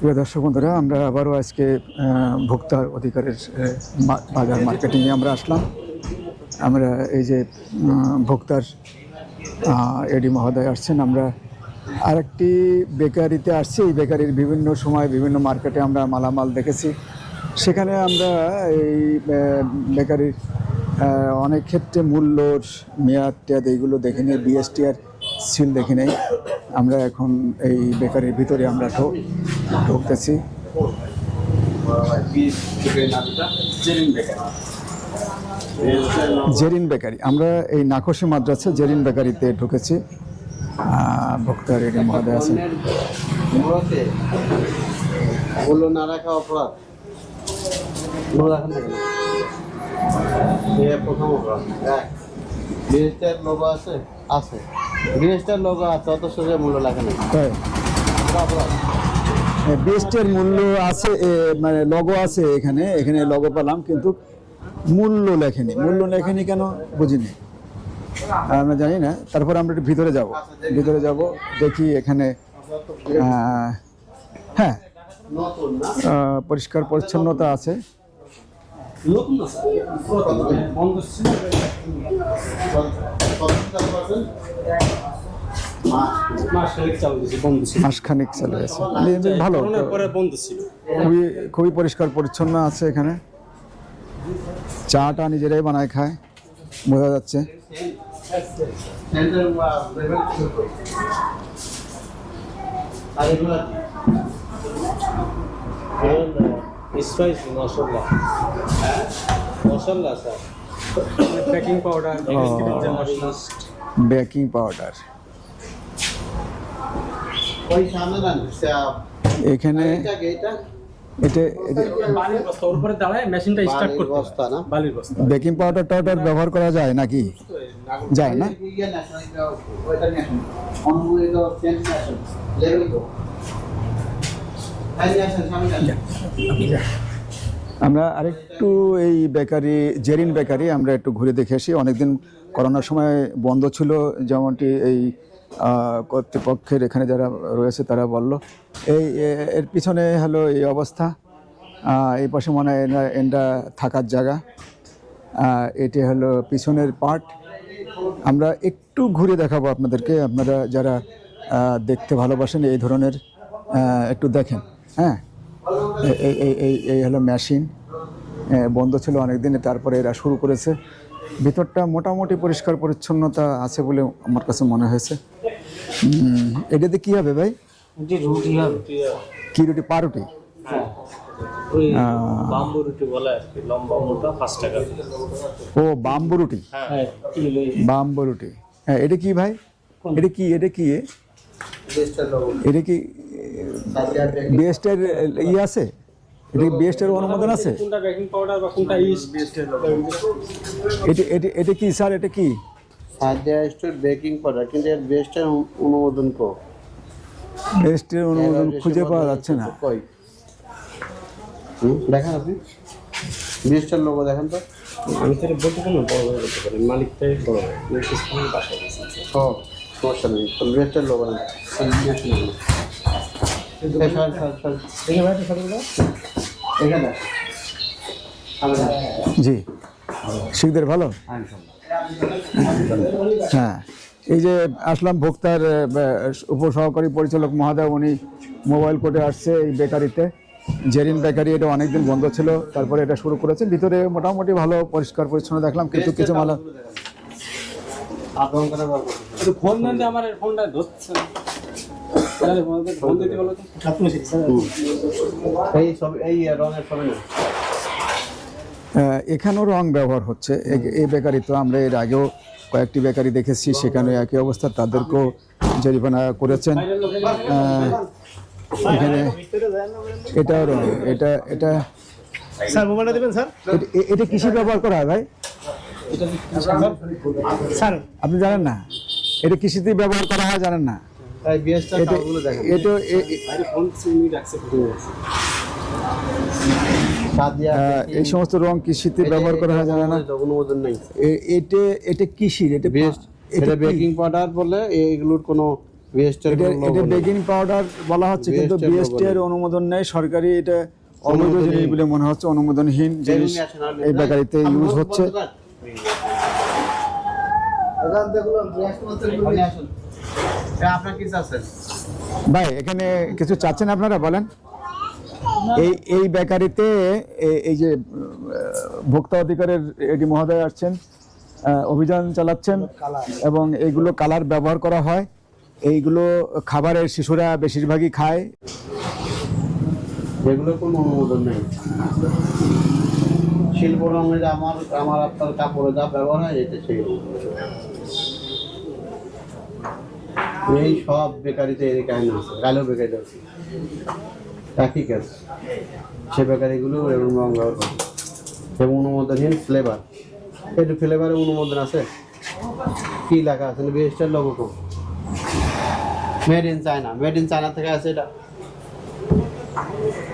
প্রিয় দর্শক বন্ধুরা আমরা আবারও আজকে আহ, ভোক্তা অধিকারের বাজার মার্কেটিংয়ে আমরা আসলাম। আমরা এই যে ভোক্তার এডি মহোদয় আসছেন আমরা আরেকটি বেকারিতে আসছি। এই বেকারির বিভিন্ন সময় বিভিন্ন মার্কেটে আমরা মালামাল দেখেছি। সেখানে আমরা এই বেকারির অনেক ক্ষেত্রে মূল্যর মেয়াদ টেয়াদ এইগুলো দেখে নিই। বিএসটিআর সিল দেখে নেই। আমরা এখন এই বেকারির ভিতরে আমরা ঢুকতেছি। জেরিন বেকারি। আমরা এই নাকশি মাদ্রাসা জেরিন বেকারিতে ঢুকেছি। আহ, ভোক্তা রেডি মহোদয় আছেন। না রাখা অপরাধ মূল্য রাখেন না কেন এ প্রথম অপরাধ এক বিএসটার লোগো আছে আছে বিএসটার লোগো আছে অত সে মূল্য তাই? অপরাধ বেস্টের মূল্য আছে মানে লগো আছে এখানে এখানে লগো পেলাম, কিন্তু মূল্য লেখেনি। মূল্য লেখেনি কেন বুঝিনি। আমরা জানি না। তারপর আমরা একটু ভিতরে যাব। ভিতরে যাব, দেখি এখানে হ্যাঁ পরিষ্কার পরিচ্ছন্নতা আছে। মাসখানিক চলে গেছে ভালো। খুবই খুবই পরিষ্কার পরিচ্ছন্ন আছে এখানে। চাটা নিজেরাই বানায় খায় বোঝা যাচ্ছে। বেকিং পাউডার বালির বস্তা বেকিং পাউডার টাউডার ব্যবহার করা যায় নাকি? যায় না? ইয়ে এটা আমরা আরেকটু এই বেকারি জেরিন বেকারি আমরা একটু ঘুরে দেখে আসি। অনেকদিন করোনার সময় বন্ধ ছিল যেমনটি এই কর্তৃপক্ষের এখানে যারা রয়েছে তারা বলল, এই এর পিছনে হলো এই অবস্থা। এই পাশে মনে হয় এনা- এন্ডা থাকার জায়গা। এটি হলো পিছনের পার্ট। আমরা একটু ঘুরে দেখাবো আপনাদেরকে। আপনারা যারা দেখতে ভালোবাসেন এই ধরনের একটু দেখেন। হ্যাঁ? এই এই এই এই হলো মেশিন। বন্ধ ছিল অনেকদিন, তারপরে এরা শুরু করেছে। ভিতরটা মোটামুটি পরিষ্কার পরিচ্ছন্নতা আছে বলে আমার কাছে মনে হয়েছে। এটাতে কি হবে ভাই? রুটি হবে। কি রুটি? পাউরুটি? রুটি টাকা। ও বাম্বু রুটি? হ্যাঁ বাম্বু রুটি। হ্যাঁ এটা কি ভাই? এটা কি এটা কি? এটা কি বিএসটের ই আছে? এটা কি বিএসটের অনুমোদন আছে? কোনটা বেকিং পাউডার বা কোনটা ইস্ট বেস্টের এটা এটা এটা কি স্যার এটা কি? সাজিয়া স্টোর বেকিং পাউডার কিন্তু এর বেস্টের অনুমোদন কো? বিএসটের অনুমোদন খুঁজে পাওয়া যাচ্ছে না। দেখেন আপনি। বেস্টের লোগো দেখেন তো। আমি তো বলতে পারি না বড় বড় বলতে পারি মালিকটাই বড় বাসায় গেছি সমস্যা নেই। বেস্টের লোগো না স্যার স্যার জি। শিখদের ভালো? হ্যাঁ। এই যে আসলাম ভোক্তার উপসহকারী পরিচালক মহাদেব উনি মোবাইল কোর্টে আসছে এই বেকারিতে। জেরিন বেকারি এটা অনেকদিন বন্ধ ছিল। তারপরে এটা শুরু করেছে ভিতরে মোটামুটি ভালো পরিষ্কার পরিচ্ছন্ন দেখলাম। কিন্তু কিছু ফোন আমার ফোনটা ধরছে। এখানেও রং ব্যবহার হচ্ছে। এ- এই বেকারি তো আমরা এর আগেও কয়েকটি বেকারি দেখেছি সেখানে একই অবস্থা তাদেরকেও জরিমানা করেছেন। এখানে এটাও রং এটা এটা স্যার মোবাইলটা দেবেন স্যার? এ- এ- এটা কিসে ব্যবহার করা হয় ভাই? স্যার আপনি জানেন না? এটা কৃষিতে ব্যবহার করা হয় জানেন না? তাই বিএসটা এটা দেখেন এটা এ- এ- আরে ফোন সিমি রাখছে ফোন সাদিয়া এই সমস্ত রং কৃষিতে ব্যবহার করা হয় জানে না? অনুমোদন নেই। এটা এটা কৃষির এটা বেস্ট এটা বেকিং পাউডার বলে এগুলোর কোনো এটা এটা বেকিং পাউডার বলা হচ্ছে কিন্তু বিএসটি এর অনুমোদন নেই। সরকারি এটা অবৈধ অনুমোদনহীন। জিনিস বলে মনে হচ্ছে অনুমোদনহীন জিনিস এই বেকারিতে ইউজ হচ্ছে। আপনার কি চাচ্ছেন? ভাই এখানে কিছু চাচ্ছেন আপনারা? বলেন। এই এই বেকারিতে এই যে ভোক্তা অধিকারের এডি মহোদয় আসছেন অভিযান চালাচ্ছেন এবং এইগুলো কালার ব্যবহার করা হয়। এইগুলো খাবারের শিশুরা বেশিরভাগই খায়। এগুলো কোনো অনুমোদন নেই। শিল্প রঙে যে আমার আমার আপনার কাপড়ে যা ব্যবহার হয় এটা সেই এই সব বেকারিতে এই কাহিনী আছে গালেও বেকারি আছে একই কাজ। সে বেকারিগুলো রং ব্যবহার করে। এবং অনুমোদনহীন ফ্লেভার একটু ফ্লেভারের অনুমোদন আছে? কি লেখা আছে? বিএসটার logo made in China made in China থেকে আছে এটা।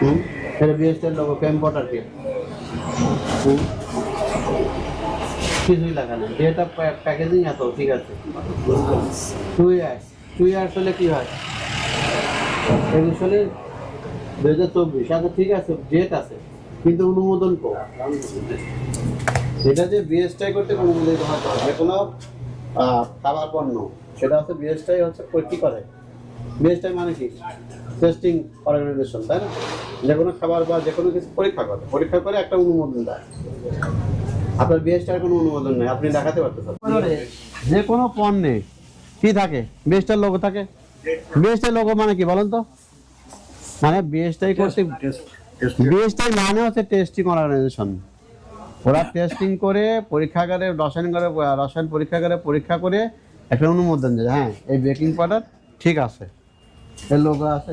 হুম? এটা বিএসটির লোগো ক্যাম্পটার কি। হুম? কিছুই লাগা নেই। যেটা প্যাকেজিং এত, ঠিক আছে? টু ইয়ার্স টু ইয়ার্স হলে কি হয়? একুশ সালে দু হাজার চব্বিশ। আচ্ছা ঠিক আছে ডেট আছে। কিন্তু অনুমোদন কো। এটা যে বিএসটাই করতে অনুমোদিত হতে যে কোনো খাবার পণ্য, সেটা হচ্ছে বিএসটাই হচ্ছে কি করে। বিএসটাই মানে কি? টেস্টিং অর্গানাইজেশন তাই না? যে কোনো খাবার বা যে কোনো কিছু পরীক্ষা করে। পরীক্ষা করে একটা অনুমোদন দেয়। আপনার বিএসটার কোনো অনুমোদন নেই আপনি দেখাতে পারতেছেন। যে কোনো পণ্যে কি থাকে? বিএসটার লোগো থাকে? বিএসটার লোগো মানে কি বলেন তো? মানে বিএসটাই করতে বিএসটাই মানে হচ্ছে টেস্টিং অর্গানাইজেশন ওরা টেস্টিং করে পরীক্ষাগারে রসায়ন করে রসায়ন পরীক্ষাগারে পরীক্ষা করে একটা অনুমোদন দেয়। হ্যাঁ এই বেকিং পাউডার ঠিক আছে। এর লোগো আছে।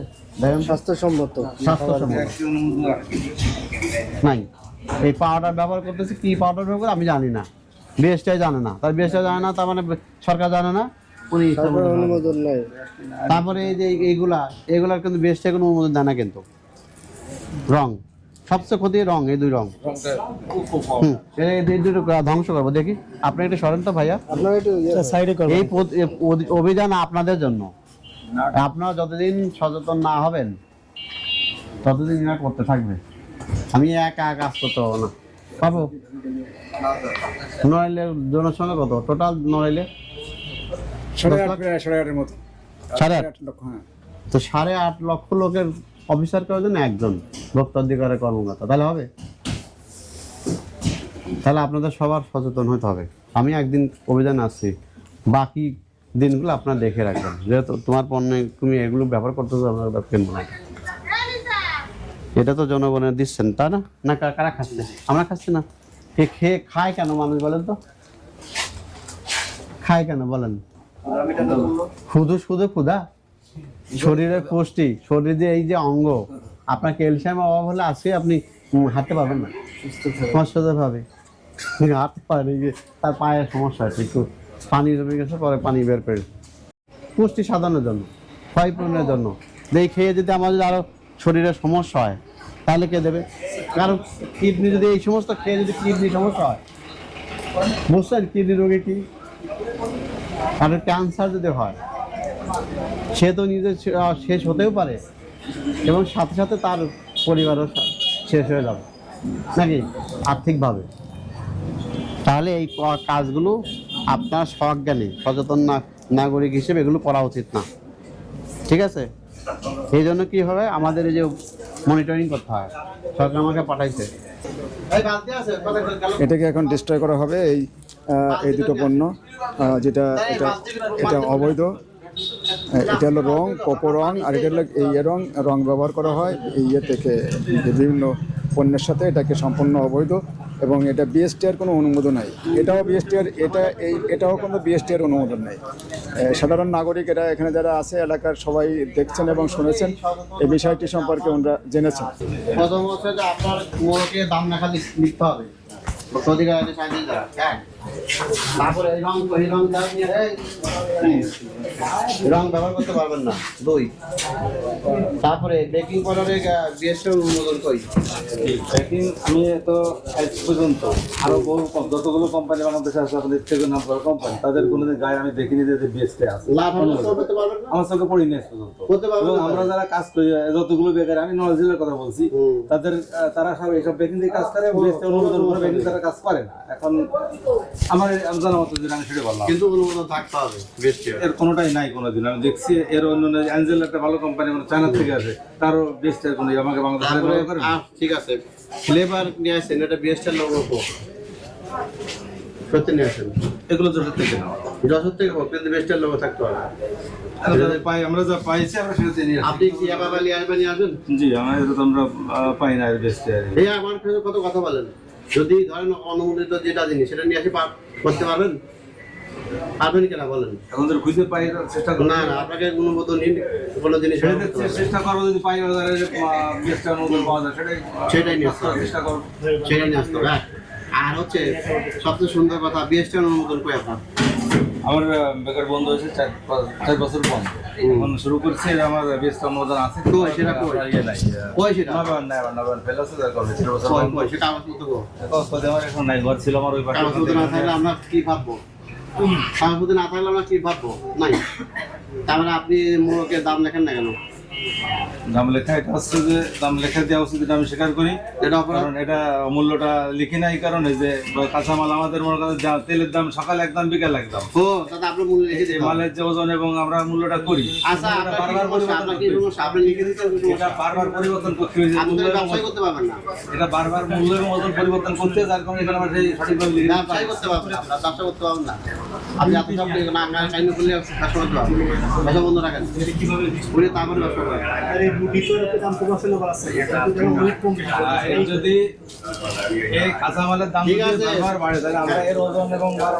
স্বাস্থ্যসম্মত। স্বাস্থ্যসম্মত। নাই। এই পাউডার ব্যবহার করতেছে কি পাউডার ব্যবহার করে আমি জানি না। বিএসটাই জানে না। তার বিএসটাই জানে না তার মানে সরকার জানে না। উনি তারপরে অনুমোদন নাই। তারপরে এই যে এইগুলা এগুলার কিন্তু বিএসটাই কোনো অনুমোদন দেয় না কিন্তু। রং। সবচেয়ে ক্ষতি রং এই দুই রং। এই দুটো ধ্বংস করব দেখি। আপনি একটু সরেন তো ভাইয়া। আপনার একটু সাইডে এই অভিযান আপনাদের জন্য। আপনারা যতদিন সচেতন না হবেন ততদিন এরা করতে থাকবে। আমি একা কাজ করতে পারব না। পাবো? নড়াইলের জনসংখ্যা কত? টোটাল নড়াইলে সাড়ে আট সাড়ে আটের মতো। সাড়ে আট? লক্ষ হ্যাঁ। তো সাড়ে আট লক্ষ লোকের অফিসার করার জন্য একজন ভোক্তাধিকারের কর্মকর্তা। তাহলে হবে? তাহলে আপনাদের সবার সচেতন হতে হবে। আমি একদিন অভিযান আসছি। বাকি দিনগুলো আপনার দেখে রাখবেন। যেহেতু তোমার পণ্যে তুমি এগুলো ব্যবহার করতেছো আপনার কিনবো না এটা তো জনগণের দিচ্ছেন তা না? না কারা খাচ্ছে? আমরা খাচ্ছি না। কে খেয়ে খায় কেন মানুষ বলেন তো? খায় কেন বলেন? শুধু শুধু ক্ষুধা? শরীরের পুষ্টি শরীরে এই যে অঙ্গ আপনার ক্যালসিয়াম অভাব হলে আজকে আপনি উম, হাঁটতে পারবেন না। সমস্যা ভাবে হাঁটতে যে তার পায়ের সমস্যা আছে একটু পানি জমে গেছে পরে পানি বের করে। পুষ্টি সাধনের জন্য ক্ষয় পূরণের জন্য এই খেয়ে যদি আমাদের আরও শরীরের সমস্যা হয়, তাহলে কে দেবে? কারণ কিডনি যদি এই সমস্ত খেয়ে যদি কিডনি সমস্যা হয়, বুঝছেন কিডনি রোগে কি? কারণ ক্যান্সার যদি হয়, সে তো নিজে শেষ হতেও পারে, এবং সাথে সাথে তার পরিবারও শেষ হয়ে যাবে, নাকি? আর্থিকভাবে। তাহলে এই কাজগুলো আপনার সজ্ঞানী সচেতন নাগরিক হিসেবে এগুলো করা উচিত না। ঠিক আছে? এই জন্য কি হবে? আমাদের এই যে মনিটরিং করতে হয়। সরকার আমাকে পাঠাইছে। এটাকে এখন ডিস্ট্রয় করা হবে এই এই দুটো পণ্য যেটা এটা এটা অবৈধ। এটা হলো রং কোকো রং আর এটা হলো এই ইয়ে রং রং ব্যবহার করা হয়। এই ইয়ে থেকে বিভিন্ন পণ্যের সাথে এটাকে সম্পূর্ণ অবৈধ। এবং এটা বিএসটিআর কোনো অনুমোদন নাই। এটাও বিএসটিআর এটা এই, এটাও কোনো বিএসটিআর অনুমোদন নাই। সাধারণ নাগরিক এরা এখানে যারা আছে, এলাকার সবাই দেখছেন এবং শুনেছেন, এই বিষয়টি সম্পর্কে ওনারা জেনেছেন। প্রথম হচ্ছে যে আপনার দাম না খালি লিখতে হবে। তারপরে বেকিং পাউডারে অনুমোদন কই প্যাকিং আমি তো পর্যন্ত যতগুলো কোম্পানি আছে থেকে নাম করা কোম্পানি তাদের কোনোদিন গায়ে আমি দেখিনি যে আছে আমার সঙ্গে পর্যন্ত এবং আমরা যারা কাজ করি যতগুলো বেকার আমি নলেজের কথা বলছি তাদের তারা সব এইসব বেকিং দিয়ে কাজ করে অনুমোদন করে বেকিং তারা কাজ করে না। এখন আমার আমি জানা মতো আমি সেটা বললাম। কিন্তু অনুমোদন থাকতে হবে এর কোনোটাই নাই কোনোদিন। আমি দেখছি এর অন্য অ্যাঞ্জেল একটা ভালো কোম্পানি মানে চায়না থেকে তারও বেস্টের কোনো আমাকে বাংলাদেশে ঠিক আছে। ফ্লেভার নিয়ে আসেন এটা বিএসটার লোগো সত্যি নিয়ে আসেন। এগুলো যশোর থেকে নেওয়া। যশোর থেকে হোক কিন্তু বেস্টের লোগো থাকতে হবে। আমরা পাই আমরা যা পাইছি আমরা সেটা নিয়ে আপনি কি আসবেন? জি আমাদের তো আমরা পাই না বেস্টে। এই আমার কত কথা বলেন? যদি ধরেন অনুমোদিত যেটা জিনিস সেটা নিয়ে আসে করতে পারবেন? পারবেন কিনা বলেন? এখন তো খুঁজে পাই না, চেষ্টা করুন না না আপনাকে অনুমোদন নিন কোনো জিনিস চেষ্টা করব যদি পাই বেস্টটা নতুন পাওয়া যায় সেটাই সেটাই নিয়ে আসতে। চেষ্টা করব সেটাই নিয়ে আসতে হবে হ্যাঁ। আর হচ্ছে সবচেয়ে সুন্দর কথা বিএসটি অনুমোদন কই আপনার? আমার বেকার বন্ধ হয়েছে চার চার বছর বন্ধ। এখন শুরু করছি আমার বেশ অনুমোদন আছে। তো সেটা? ইয়ে নাই ফেল আছে তার বছর আমার এখন নাই ঘর ছিল আমার ওই পাশে। কাগজপত্র না থাকলে আমরা কি ভাববো? কাগজপত্র না থাকলে আমরা কি ভাববো? নাই। তার মানে আপনি মোড়কের দাম লেখেন না কেন? দাম লেখা এটা হচ্ছে যে দাম লেখা দেওয়া উচিত এটা আমি স্বীকার করি। এটা কারণ এটা মূল্যটা লিখি নাই কারণে যে কাঁচামাল আমাদের মনে করেন তেলের দাম সকালে একদম বিকাল একদম। ও মূল্য লিখে মালের যে ওজন এবং আমরা মূল্যটা করি। আচ্ছা বারবার পরিবর্তন করতে আপনি লিখে দিতে এটা বারবার পরিবর্তন করতে হয়েছে আপনি মূল্য তো এবং ব্যবসায় করতে পারবেন না। এটা বারবার মূল্য এবং ওজন পরিবর্তন করতে যার কারণে আমরা সঠিকভাবে লিখে দিতে ব্যবসায় পারি। না। করতে পারবেন না ব্যবসা করতে পারবেন না। আপনি সব লিখে না করলে করতে ব্যবসা বন্ধ রাখেন। তারপরে ব্যবসা করেন। যদি এই কাঁচামালের দাম ঠিক আছে। বারবার বাড়ে তাহলে আমরা এর ওজন এবং বার-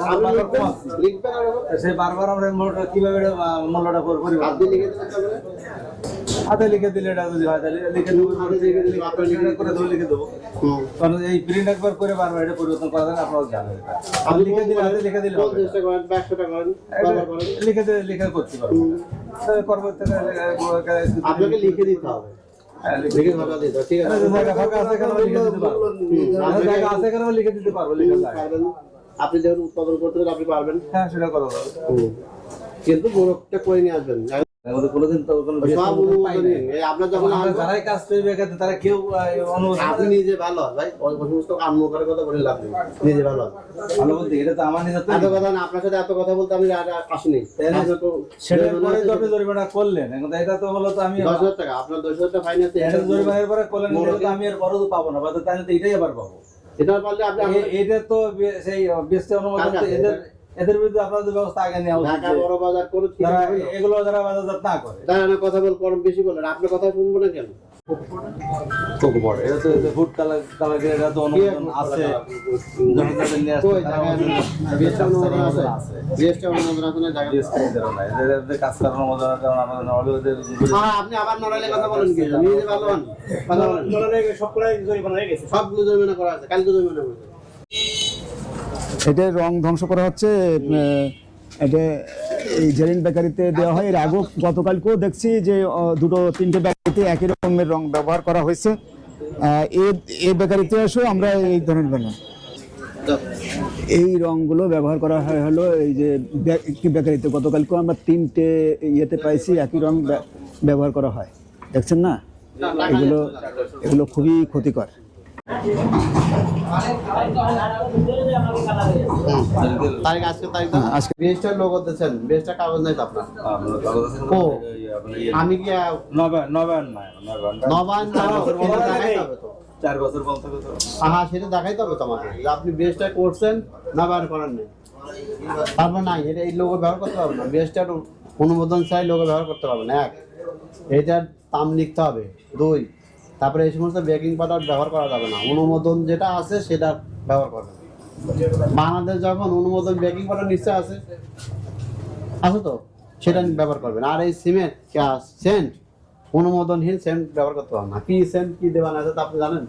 বারবার আমরা কীভাবে মূল্যটা লিখে হবে হাতে লিখে দিলে এটা যদি হয় তাহলে লিখে দেবো করে দেবো লিখে দেবো। কারণ এই প্রিন্ট একবার করে বারবার এটা পরিবর্তন করা যায় আপনারা জানেন। আর লিখে দিলে হাতে লিখে দিলে হবে লিখে দিলে লিখে করতে পারব। তাহলে আপনাকে লিখে দিতে হবে। লিখে দিতে পারব? লিখে পারবেন। আপনি যেহেতু উৎপাদন করতে আপনি পারবেন। হ্যাঁ সেটা করা যাবে কিন্তু মোড়কটা করে নিয়ে আসবেন। কোনোদিন তো আপনার যখন যারাই কাজ করবে তারা কেউ আপনি নিজে ভালো ভাই। সমস্ত কাম করার কথা বলে লাভ নেই। নিজে ভালো ভালো বলতে এটা তো আমার নিজের এত কথা না আপনার সাথে এত কথা বলতে আমি আসিনি পরে তো আপনি জরিমানা করলেন। এখন এটা তো হলো তো আমি দশ হাজার টাকা আপনার দশ হাজার টাকা ফাইন এটা জরিমানার পরে করলেন তো আমি আর বড় তো পাবো না বা তাহলে তো এটাই আবার পাবো। এটা পারলে আপনি এটা তো সেই বেস্ট অনুমোদন? এদের এদের বিরুদ্ধে আপনাদের ব্যবস্থা আগে নেওয়া উচিত ঢাকা বড় বাজার করে এগুলো যারা বাজারজাত না করে। দাঁড়ানো কথা বল কম বেশি বলেন আপনার কথা শুনব না কেন? হ্যাঁ আপনি আবার নড়াইলে কথা বলেন কি? নিজে ভালো হন। কথা বলেন। সবগুলো জরিমানা করা আছে। কালকে জরিমানা করেছে। এটা রং ধ্বংস করা হচ্ছে এটা এই জেরিন বেকারিতে দেওয়া হয়। এর আগেও গতকালকেও দেখছি যে দুটো তিনটে বেকারিতে একই রকমের রং ব্যবহার করা হয়েছে। এই বেকারিতে এসেও আমরা এই ধরনের বানাই এই রংগুলো ব্যবহার করা হয় হলো এই যে একটি বেকারিতে। গতকালকেও আমরা তিনটে ইয়েতে পাইছি, একই রং ব্যবহার করা হয়। দেখছেন না? এগুলো এগুলো খুবই ক্ষতিকর। তারিখ আজকে হ্যাঁ, আজকে। দিয়েছেন বিএসটার কাগজ তো আপনার? ও। ইয়ে- আমি কি নবায়ন নবায়ন নবায়ন নবায়ন চার বছর আহা সেটা দেখাইতে হবে তো আমাকে যে আপনি বেস্টটা করছেন না বার করেন নাই তারপর নাই এটা এই লোগো ব্যবহার করতে পারবেন না বেস্টটার অনুমোদন চাই লোগো ব্যবহার করতে পারবেন এক এটার দাম লিখতে হবে দুই তারপরে এই সমস্ত বেকিং পাউডার ব্যবহার করা যাবে না। অনুমোদন যেটা আছে সেটা ব্যবহার করবেন বাংলাদেশ যখন অনুমোদন বেকিং পাউডার নিশ্চয় আছে। আছে তো? সেটা ব্যবহার করবেন। আর এই সিমেন্ট সেন্ট অনুমোদনহীন সেন্ট ব্যবহার করতে পারবেন না। কি সেন্ট কি দেওয়া না আছে তা আপনি জানেন?